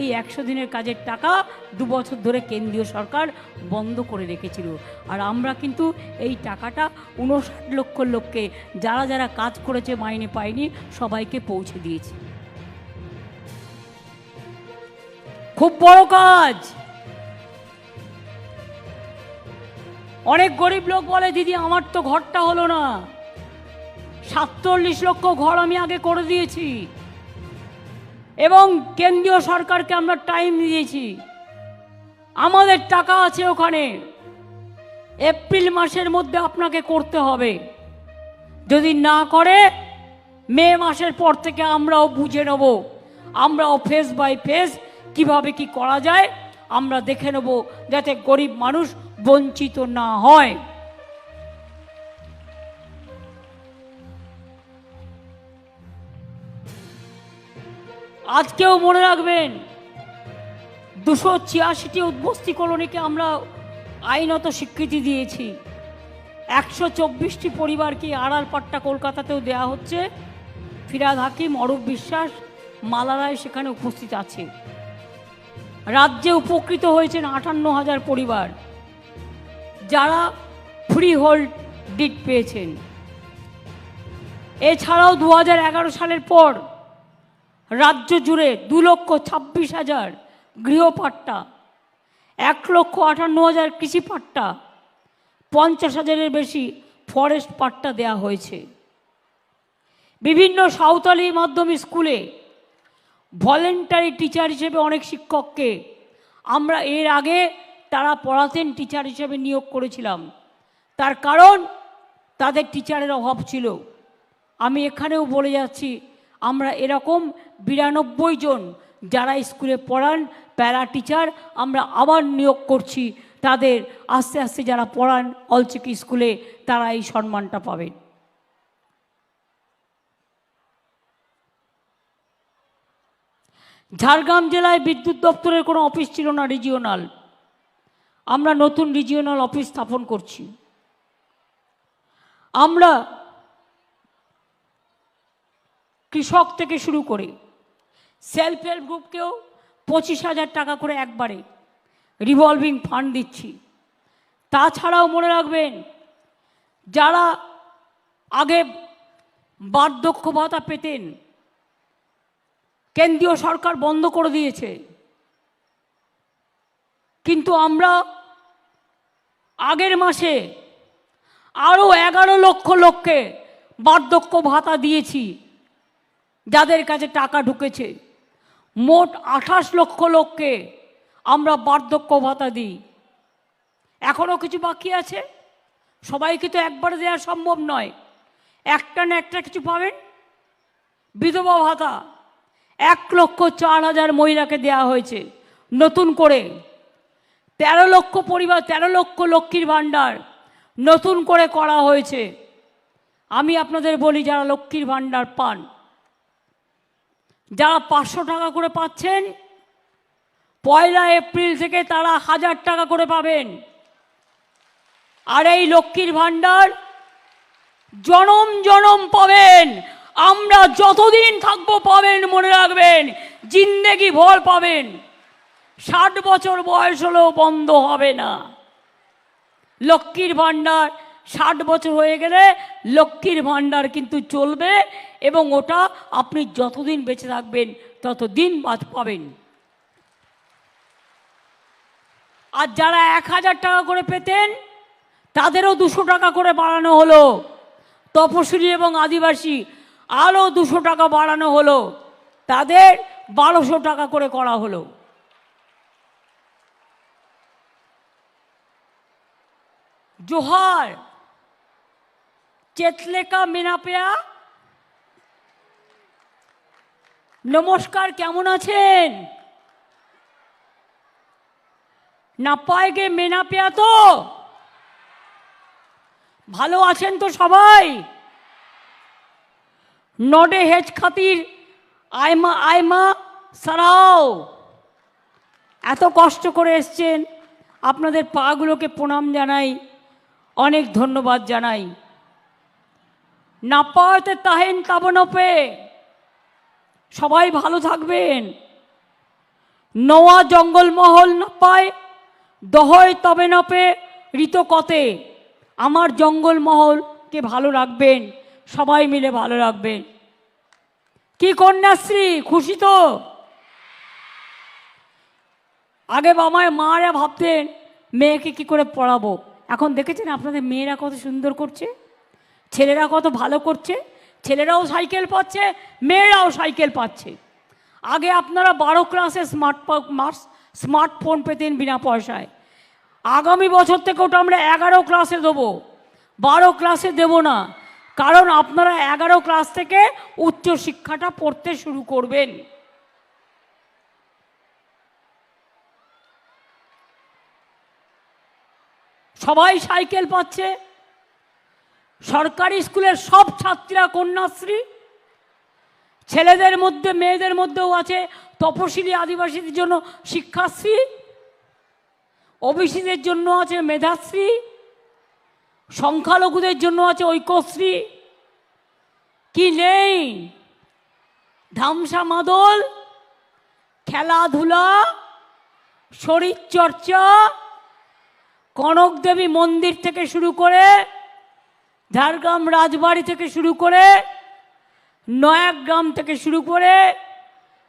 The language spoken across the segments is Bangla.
এই একশো দিনের কাজের টাকা দু বছর ধরে কেন্দ্রীয় সরকার বন্ধ করে রেখেছিল। আর আমরা কিন্তু এই টাকাটা উনষাট লক্ষ লোককে, যারা যারা কাজ করেছে মাইনে পায়নি, সবাইকে পৌঁছে দিয়েছি। খুব বড় কাজ! অনেক গরিব লোক বলে, দিদি, আমার তো ঘরটা হলো না। সাতচল্লিশ লক্ষ ঘর আমি আগে করে দিয়েছি। এবং কেন্দ্রীয় সরকারকে আমরা টাইম দিয়েছি। আমাদের টাকা আছে ওখানে। এপ্রিল মাসের মধ্যে আপনাকে করতে হবে। যদি না করে, মে মাসের পর থেকে আমরাও বুঝে নেব। আমরাও ফেস বাই ফেস কীভাবে কি করা যায়, আমরা দেখে নেব যাতে গরিব মানুষ বঞ্চিত না হয়। আজকেও মনে রাখবেন, দুশো ছিয়াশিটি উদ্বস্তি কলোনিকে আমরা আইনত স্বীকৃতি দিয়েছি। একশো চব্বিশটি পরিবারকে আড়াল পাট্টা কলকাতাতেও দেয়া হচ্ছে। ফিরাদ হাকিম, অরূপ বিশ্বাস মালারায় সেখানে উপস্থিত আছে রাজ্যে উপকৃত হয়েছেন আটান্ন হাজার পরিবার। যারা ফ্রি হোল্ড ডিট পেয়েছেন। এছাড়াও দু সালের পর রাজ্য জুড়ে দু লক্ষ ছাব্বিশ হাজার গৃহপাট্টা, এক লক্ষ আটান্ন হাজার কৃষি পাট্টা পঞ্চাশ হাজারের বেশি ফরেস্ট পাট্টা দেয়া হয়েছে। বিভিন্ন সাঁওতালি মাধ্যমিক স্কুলে ভলেন্টারি টিচার হিসেবে অনেক শিক্ষককে আমরা এর আগে তারা পড়াতেন টিচার হিসেবে নিয়োগ করেছিলাম। তার কারণ তাদের টিচারের অভাব ছিল। আমি এখানেও বলে যাচ্ছি আমরা এরকম বিরানব্বই জন যারা স্কুলে পড়ান, প্যারা টিচার, আমরা আবার নিয়োগ করছি। তাদের আস্তে আস্তে যারা পড়ান অলচিকি স্কুলে, তারা এই সম্মানটা পাবেন ঝাড়গ্রাম জেলায় বিদ্যুৎ দপ্তরের কোনো অফিস ছিল না রিজিওনাল। আমরা নতুন রিজিওনাল অফিস স্থাপন করছি। আমরা কৃষক থেকে শুরু করে সেলফ হেল্প গ্রুপকেও পঁচিশ হাজার টাকা করে একবারে রিভলভিং ফান্ড দিচ্ছি। তাছাড়াও মনে রাখবেন, যারা আগে বার্ধক্য ভাতা পেতেন, কেন্দ্রীয় সরকার বন্ধ করে দিয়েছে। কিন্তু আমরা আগের মাসে আরও এগারো লক্ষ লোককে বার্ধক্য ভাতা দিয়েছি। যাদের কাছে টাকা ঢুকেছে, মোট আঠাশ লক্ষ লোককে আমরা বার্ধক্য ভাতা দিই। এখনও কিছু বাকি আছে? সবাইকে তো একবারে দেওয়া সম্ভব নয়। একটা না একটা কিছু পাবেন? বিধবা ভাতা এক লক্ষ চার হাজার মহিলাকে দেয়া হয়েছে নতুন করে। তেরো লক্ষ পরিবার, তেরো লক্ষ লক্ষ্মীর ভাণ্ডার নতুন করে করা হয়েছে। আমি আপনাদের বলি, যারা লক্ষ্মীর ভাণ্ডার পান যারা পাঁচশো টাকা করে পাচ্ছেন, পয়লা এপ্রিল থেকে তারা হাজার টাকা করে পাবেন। আর এই লক্ষ্মীর ভাণ্ডার জনম জনম পাবেন। আমরা যতদিন থাকব পাবেন, মনে রাখবেন, জিন্দেগি ভর পাবেন। ষাট বছর বয়স হলেও বন্ধ হবে না। লক্ষ্মীর ভাণ্ডার ষাট বছর হয়ে গেলে লক্ষ্মীর ভাণ্ডার কিন্তু চলবে এবং ওটা আপনি যতদিন বেঁচে থাকবেন, ততদিন বাদ পাবেন। আর যারা এক হাজার টাকা করে পেতেন, তাদেরও দুশো টাকা করে বাড়ানো হলো। তপশিলি এবং আদিবাসী আরও দুশো টাকা বাড়ানো হলো। তাদের বারোশো টাকা করে করা হলো। জোহার চেতলেকা মেনাপেয়া নমস্কার কেমন আছেন না পায় গে মেনাপেয়া তো ভালো আছেন তো সবাই নডে হেজ খাতির আয়মা আয়মা সারাও এত কষ্ট করে এসছেন। আপনাদের পাগুলোকে প্রণাম জানাই। অনেক ধন্যবাদ জানাই। না পাওয়াতে তাহেন তাবনপে। সবাই ভালো থাকবেন। নওয়া জঙ্গলমহল না পায়, দহয় তবে নপে ঋত কতে। আমার জঙ্গলমহলকে ভালো রাখবেন, সবাই মিলে ভালো রাখবেন। কি কন্যাশ্রী, খুশি তো? আগে বাবায় মারা ভাবতেন, মেয়েকে কি করে পড়াবো? এখন দেখেছেন আপনাদের মেয়েরা কত সুন্দর করছে? ছেলেরা কত ভালো করছে? ছেলেরাও সাইকেল পাচ্ছে, মেয়েরাও সাইকেল পাচ্ছে। আগে আপনারা বারো ক্লাসে স্মার্ট মার্স স্মার্টফোন পেতেন বিনা পয়সায়। আগামী বছর থেকে ওটা আমরা এগারো ক্লাসে দেবো। বারো ক্লাসে দেব না, কারণ আপনারা এগারো ক্লাস থেকে উচ্চ শিক্ষাটা পড়তে শুরু করবেন। সবাই সাইকেল পাচ্ছে সরকারি স্কুলের সব ছাত্রীরা কন্যাশ্রী। ছেলেদের মধ্যে, মেয়েদের মধ্যেও আছে তপশিলি আদিবাসীদের জন্য শিক্ষাশ্রী। ওবিসিদের জন্য আছে মেধাশ্রী। সংখ্যালঘুদের জন্য আছে ঐক্যশ্রী। কি নেই? ধামসা মাদল, খেলাধুলা, শরীরচর্চা কনক দেবী মন্দির থেকে শুরু করে ঝাড়গ্রাম রাজবাড়ি থেকে শুরু করে নয়াগ্রাম থেকে শুরু করে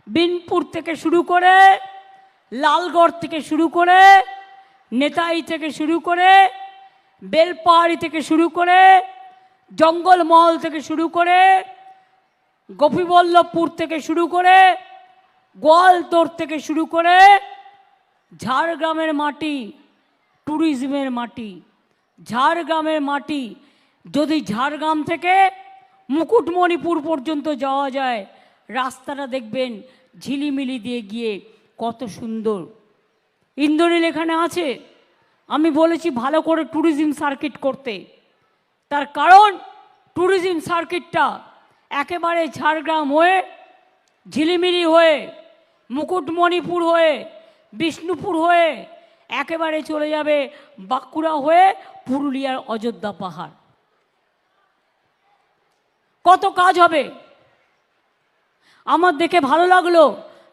বিনপুর থেকে শুরু করে লালগড় থেকে শুরু করে নেতাই থেকে শুরু করে বেলপাহাড়ি থেকে শুরু করে জঙ্গলমহল থেকে শুরু করে গোপীবল্লভপুর থেকে শুরু করে গোয়ালতোর থেকে শুরু করে ঝাড়গ্রামের মাটি ট্যুরিজমের মাটি, ঝাড়গ্রামের মাটি যদি ঝাড়গ্রাম থেকে মুকুটমণিপুর পর্যন্ত যাওয়া যায়, রাস্তাটা দেখবেন ঝিলিমিলি দিয়ে গিয়ে কত সুন্দর। ইন্দ্রনীল এখানে আছে। আমি বলেছি ভালো করে ট্যুরিজম সার্কিট করতে। তার কারণ ট্যুরিজম সার্কিটটা একেবারে ঝাড়গ্রাম হয়ে, ঝিলিমিলি হয়ে, মুকুটমণিপুর হয়ে, বিষ্ণুপুর হয়ে, একেবারে চলে যাবে বাঁকুড়া হয়ে পুরুলিয়ার অযোধ্যা পাহাড়। কত কাজ হবে? আমার দেখে ভালো লাগল,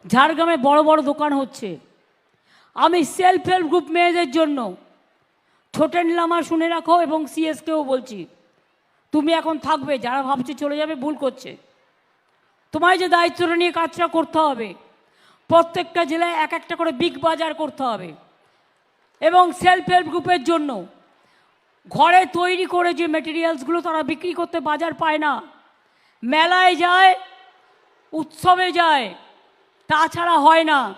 ঝাড়গ্রামে বড় বড় দোকান হচ্ছে। আমি সেলফ হেল্প গ্রুপ মেয়েদের জন্য। ছোটেন লামা শুনে রাখো এবং সিএসকেও বলছি, তুমি এখন থাকবে, যারা ভাবছে চলে যাবে, ভুল করছে। তোমায় যে দায়িত্বটা নিয়ে কাজটা করতে হবে, প্রত্যেকটা জেলায় এক একটা করে বিগ বাজার করতে হবে। এবং সেলফ হেল্প গ্রুপের জন্য, ঘরে তৈরি করে যে মেটেরিয়ালসগুলো তারা বিক্রি করতে বাজার পায় না মেলায় যায়, উৎসবে যায়, তাছাড়া হয় না।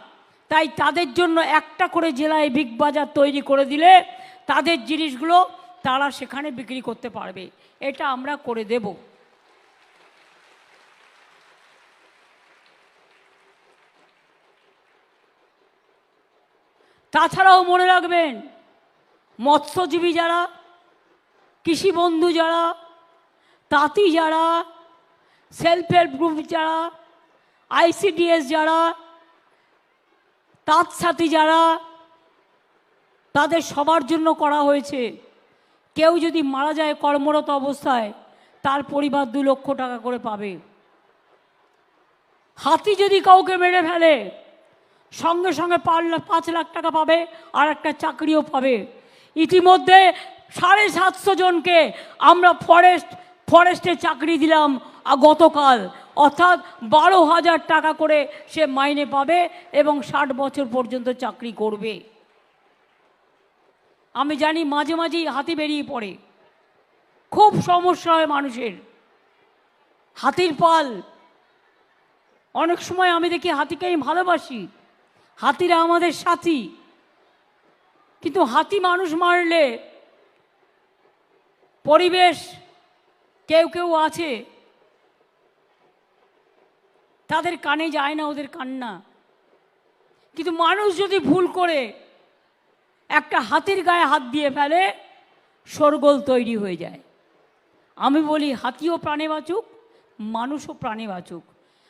তাই তাদের জন্য একটা করে জেলায় বিগ বাজার তৈরি করে দিলে তাদের জিনিসগুলো তারা সেখানে বিক্রি করতে পারবে। এটা আমরা করে দেব। তাছাড়াও মনে রাখবেন, মৎস্যজীবী যারা, কৃষি বন্ধু যারা, তাঁতি যারা সেলফ হেল্প গ্রুপ যারা, আইসিডিএস যারা তাঁত যারা, তাদের সবার জন্য করা হয়েছে। কেউ যদি মারা যায় কর্মরত অবস্থায়, তার পরিবার দু লক্ষ টাকা করে পাবে। হাতি যদি কাউকে মেরে ফেলে, সঙ্গে সঙ্গে পাঁচ লাখ টাকা পাবে আর একটা চাকরিও পাবে। ইতিমধ্যে সাড়ে সাতশো জনকে আমরা ফরেস্ট ফরেস্টে চাকরি দিলাম। গতকাল। অর্থাৎ বারো হাজার টাকা করে সে মাইনে পাবে এবং ষাট বছর পর্যন্ত চাকরি করবে। আমি জানি মাঝে মাঝেই হাতি বেরিয়ে পড়ে। খুব সমস্যা হয় মানুষের। হাতির পাল। অনেক সময় আমি দেখি হাতিকে আমি ভালোবাসি। হাতিরা আমাদের সাথী। কিন্তু হাতি মানুষ মারলে পরিবেশ কেউ কেউ আছে। তাদের কানে যায় না, ওদের কান্না। কিন্তু মানুষ যদি ভুল করে, একটা হাতির গায়ে হাত দিয়ে ফেলে, শোরগোল তৈরি হয়ে যায়। আমি বলি, হাতিও প্রাণে বাঁচুক, মানুষও প্রাণে বাঁচুক।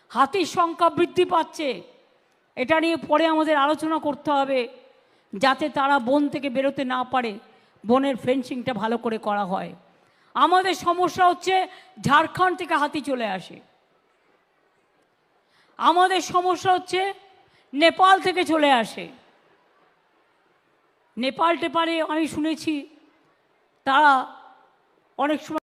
হাতির সংখ্যা বৃদ্ধি পাচ্ছে। এটা নিয়ে পরে আমাদের আলোচনা করতে হবে, যাতে তারা বন থেকে বেরোতে না পারে, বনের ফেন্সিংটা ভালো করে করা হয়। আমাদের সমস্যা হচ্ছে, ঝাড়খণ্ড থেকে হাতি চলে আসে। আমাদের সমস্যা হচ্ছে নেপাল থেকে চলে আসে। নেপাল টেপালে আমি শুনেছি তারা অনেক সময়